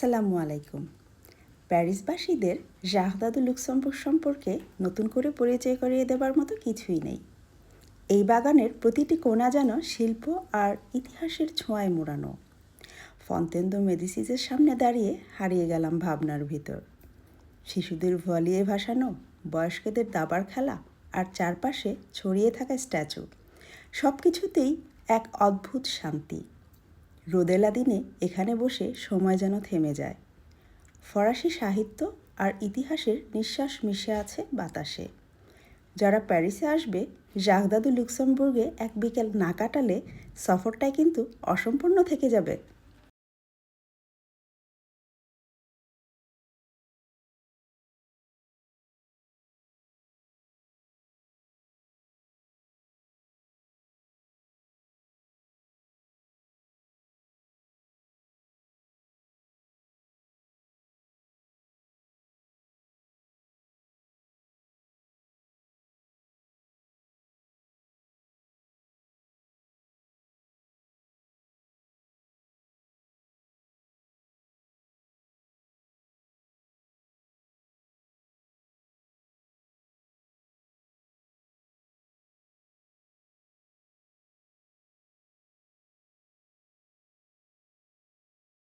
আসসালামু আলাইকুম। প্যারিসবাসীদের জাহদাদু লুক্সেমবুর্গ সম্পর্কে নতুন করে পরিচয় করিয়ে দেবার মতো কিছুই নেই। এই বাগানের প্রতিটি কোণা যেন শিল্প আর ইতিহাসের ছোঁয়ায় মোড়ানো। ফন্তেন্দো মেডিসিসের সামনে দাঁড়িয়ে হারিয়ে গেলাম ভাবনার ভিতর। শিশুদের ভলিয়ে ভাসানো, বয়স্কদের দাবার খেলা আর চারপাশে ছড়িয়ে থাকা স্ট্যাচু সব কিছুতেই এক অদ্ভুত শান্তি। রোদেলা দিনে এখানে বসে সময় যেন থেমে যায়। ফরাসি সাহিত্য আর ইতিহাসের নিঃশ্বাস মিশে আছে বাতাসে। যারা প্যারিসে আসবে, জাগদাদু লুক্সেমবুর্গে এক বিকেল না কাটালে সফরটায় কিন্তু অসম্পূর্ণ থেকে যাবে।